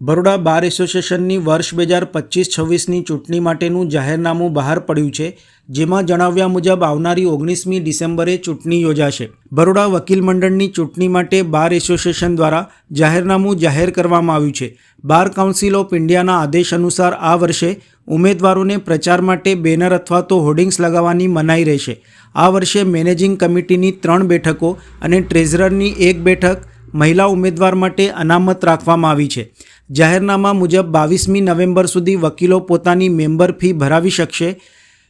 બરોડા બાર એસોસિએશનની વર્ષ બે હજાર પચીસ છવ્વીસની ચૂંટણી માટેનું જાહેરનામું બહાર પડ્યું છે, જેમાં જણાવ્યા મુજબ આવનારી ઓગણીસમી ડિસેમ્બરે ચૂંટણી યોજાશે. બરોડા વકીલ મંડળની ચૂંટણી માટે બાર એસોસિએશન દ્વારા જાહેરનામું જાહેર કરવામાં આવ્યું છે. બાર કાઉન્સિલ ઓફ ઇન્ડિયાના આદેશ અનુસાર આ વર્ષે ઉમેદવારોને પ્રચાર માટે બેનર અથવા તો હોર્ડિંગ્સ લગાવવાની મનાઈ રહેશે. આ વર્ષે મેનેજિંગ કમિટીની ત્રણ બેઠકો અને ટ્રેઝરરની એક બેઠક મહિલા ઉમેદવાર માટે અનામત રાખવામાં આવી છે. જાહેરનામા મુજબ બાવીસમી નવેમ્બર સુધી વકીલો પોતાની મેમ્બર ફી ભરાવી શકશે,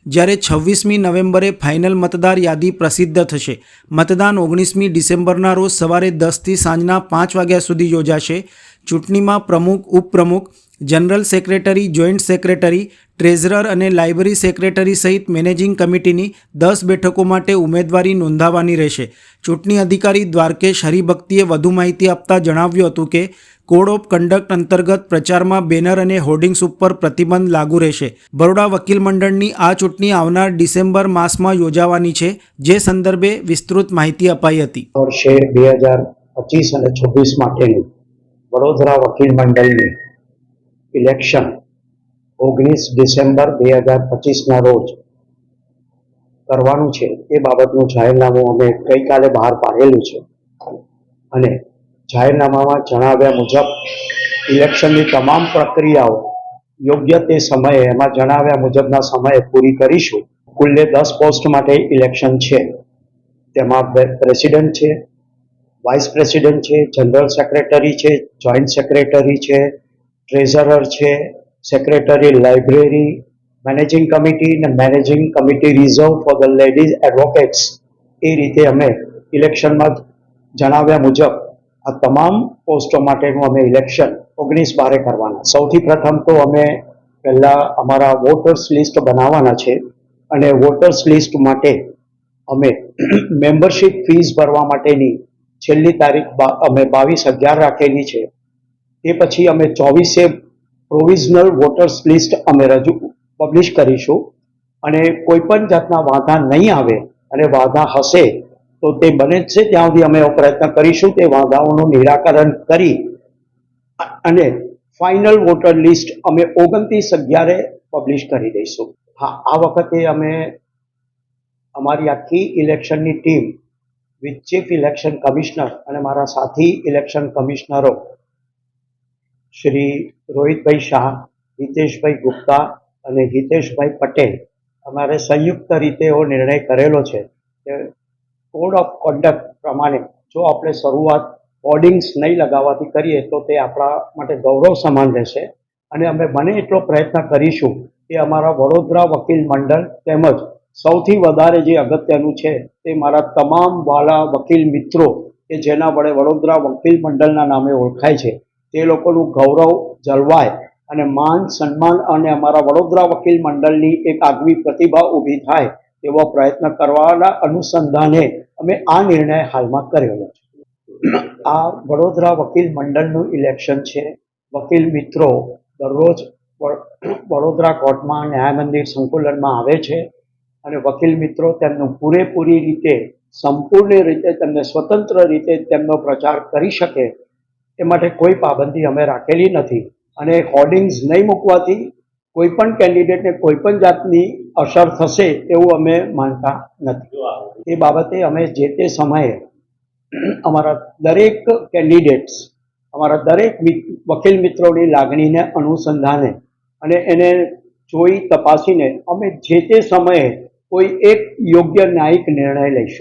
જ્યારે છવ્વીસમી નવેમ્બરે ફાઇનલ મતદાર યાદી પ્રસિદ્ધ થશે. મતદાન ઓગણીસમી ડિસેમ્બરના રોજ સવારે દસથી સાંજના પાંચ વાગ્યા સુધી યોજાશે. ચૂંટણીમાં પ્રમુખ, ઉપપ્રમુખ, general secretary, joint secretary, treasurer અને લાઇબ્રેરી સેક્રેટરી સહિત મેનેજિંગ કમિટીની દસ બેઠકો માટે ઉમેદવારી નોંધાવવાની રહેશે. ચૂંટણી અધિકારી દ્વારકેશ હરિભક્તિએ વધુ માહિતી આપતા જણાવ્યું હતું કે, કોડ ઓફ કન્ડક્ટ અંતર્ગત પ્રચારમાં બેનર અને હોર્ડિંગ્સ ઉપર પ્રતિબંધ લાગુ રહેશે. બરોડા વકીલ મંડળની આ ચૂંટણી આવનાર ડિસેમ્બર માસમાં યોજાવાની છે, જે સંદર્ભે વિસ્તૃત માહિતી અપાઈ હતી. વર્ષે બે હજાર પચીસ અને છવ્વીસ માટેનું વડોદરા વકીલ મંડળની ઇલેક્શન ઓગણીસ ડિસેમ્બર બે હજાર પચીસના રોજ કરવાનું છે એ બાબતનું જાહેરનામું અમે ગઈકાલે બહાર પાડેલું છે. અને જાહેરનામામાં જણાવ્યા મુજબ ઇલેક્શનની તમામ પ્રક્રિયાઓ યોગ્ય તે સમયે એમાં જણાવ્યા મુજબના સમયે પૂરી કરીશું. કુલ્લે દસ પોસ્ટ માટે ઇલેક્શન છે. તેમાં પ્રેસિડેન્ટ છે વાઇસ પ્રેસિડેન્ટ છે જનરલ સેક્રેટરી છે જોઈન્ટ સેક્રેટરી છે ટ્રેઝરર છે સેક્રેટરી લાઇબ્રેરી મેનેજિંગ કમિટી અને managing committee reserve for the ladies advocates એ રીતે અમે ઇલેક્શનમાં જણાવ્યા મુજબ આ તમામ પોસ્ટો માટેનું અમે ઇલેક્શન ઓગણીસ બારે કરવાના. સૌથી પ્રથમ તો અમે પહેલાં અમારા વોટર્સ લિસ્ટ બનાવવાના છે અને વોટર્સ લિસ્ટ માટે અમે મેમ્બરશિપ ફીસ ભરવા માટેની છેલ્લી તારીખ અમે બાવીસ અગિયાર રાખેલી છે. તે પછી અમે ચોવીસે પ્રોવિઝનલ વોટર્સ લિસ્ટ અમે રજૂ પબ્લિશ કરીશું. અને કોઈ પણ જાતના વાંધા નહીં આવે અને વાંધા હશે, તો તે બને છે ત્યાં સુધી અમે એવો પ્રયત્ન કરીશું તે વાંધાઓનું નિરાકરણ કરી. અને ફાઇનલ વોટર લિસ્ટ અમે ઓગણત્રીસ અગિયારે પબ્લિશ કરી દઈશું. હા, આ વખતે અમે અમારી આખી ઇલેક્શનની team with chief election commissioner અને મારા સાથી ઇલેક્શન કમિશનરો શ્રી રોહિતભાઈ શાહ, હિતેશભાઈ ગુપ્તા અને હિતેશભાઈ પટેલ, અમારે સંયુક્ત રીતે એવો નિર્ણય કરેલો છે કે કોડ ઓફ કોન્ડક્ટ પ્રમાણે જો આપણે શરૂઆત હોર્ડિંગ્સ નહીં લગાવવાથી કરીએ તો તે આપણા માટે ગૌરવ સમાન રહેશે. અને અમે બને એટલો પ્રયત્ન કરીશું કે અમારા વડોદરા વકીલ મંડળ તેમજ સૌથી વધારે જે અગત્યનું છે તે મારા તમામ વાલા વકીલ મિત્રો કે જેના વડે વડોદરા વકીલ મંડળના નામે ઓળખાય છે, તે લોકોનું ગૌરવ જળવાય અને માન સન્માન અને અમારા વડોદરા વકીલ મંડળની એક આગવી પ્રતિભા ઊભી થાય એવો પ્રયત્ન કરવાના અનુસંધાને અમે આ નિર્ણય હાલમાં કરેલો છે. આ વડોદરા વકીલ મંડળનું ઇલેક્શન છે. વકીલ મિત્રો દરરોજ વડોદરા કોર્ટમાં ન્યાય મંદિર સંકુલનમાં આવે છે. અને વકીલ મિત્રો, તેમનું પૂરેપૂરી રીતે, સંપૂર્ણ રીતે, તેમને સ્વતંત્ર રીતે તેમનો પ્રચાર કરી શકે, એ માટે કોઈ પાબંદી અમે રાખેલી નથી. અને હોર્ડિંગ્સ નહીં મૂકવાથી કોઈ પણ કેન્ડિડેટને કોઈ પણ જાતની અસર થશે એવું અમે માનતા નથી. એ બાબતે અમે જે તે સમયે અમારા દરેક કેન્ડિડેટ્સ, અમારા દરેક વકીલ મિત્રોની લાગણીને અનુસંધાને અને એને જોઈ તપાસીને અમે જે તે સમયે કોઈ એક યોગ્ય ન્યાયિક નિર્ણય લઈશું